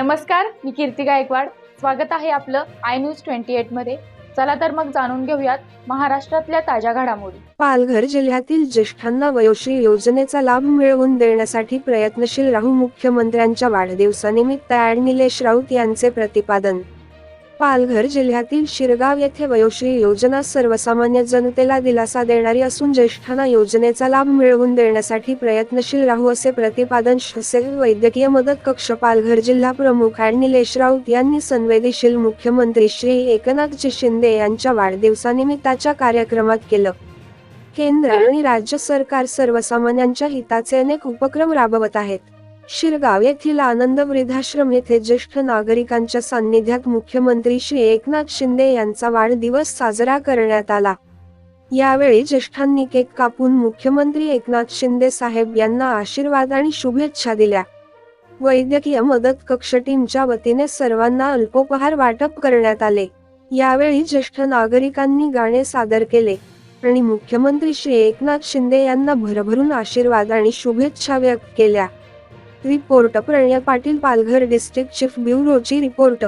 नमस्कार मी कीर्ती गायकवाड. स्वागत आहे आपलं आय न्यूज ट्वेंटी एटमध्ये. चला तर मग जाणून घेऊयात महाराष्ट्रातल्या ताज्या घडामोडी. पालघर जिल्ह्यातील ज्येष्ठांना वयोश्री योजनेचा लाभ मिळवून देण्यासाठी प्रयत्नशील राहू मुख्यमंत्र्यांच्या वाढदिवसानिमित्त ऍड निलेश राऊत यांचे प्रतिपादन पालघर जिल्ह्यातील शिरगाव येथे वयोश्री योजना सर्वसामान्य जनतेला दिलासा देणारी असून ज्येष्ठांना योजनेचा लाभ मिळवून देण्यासाठी प्रयत्नशील राहू असे प्रतिपादन शसेल वैद्यकीय मदत कक्ष पालघर जिल्हा प्रमुख अँड निलेश राऊत यांनी संवेदनशील मुख्यमंत्री श्री एकनाथजी शिंदे यांच्या वाढदिवसानिमित्ताच्या कार्यक्रमात केलं. केंद्र आणि राज्य सरकार सर्वसामान्यांच्या हिताचे अनेक उपक्रम राबवत आहेत. शिरगाव येथील आनंद वृद्धाश्रम येथे ज्येष्ठ नागरिकांच्या सान्निध्यात मुख्यमंत्री श्री एकनाथ शिंदे यांचा वाढदिवस साजरा करण्यात आला. यावेळी ज्येष्ठांनी केक कापून मुख्यमंत्री एकनाथ शिंदे साहेब यांना आशीर्वाद आणि शुभेच्छा दिल्या. वैद्यकीय मदत कक्ष टीमच्या वतीने सर्वांना अल्पोपहार वाटप करण्यात आले. यावेळी ज्येष्ठ नागरिकांनी गाणे सादर केले आणि मुख्यमंत्री श्री एकनाथ शिंदे यांना भरभरून आशीर्वाद आणि शुभेच्छा व्यक्त केल्या. Report. Pranay Patil Palghar district chief ब्युरोची report.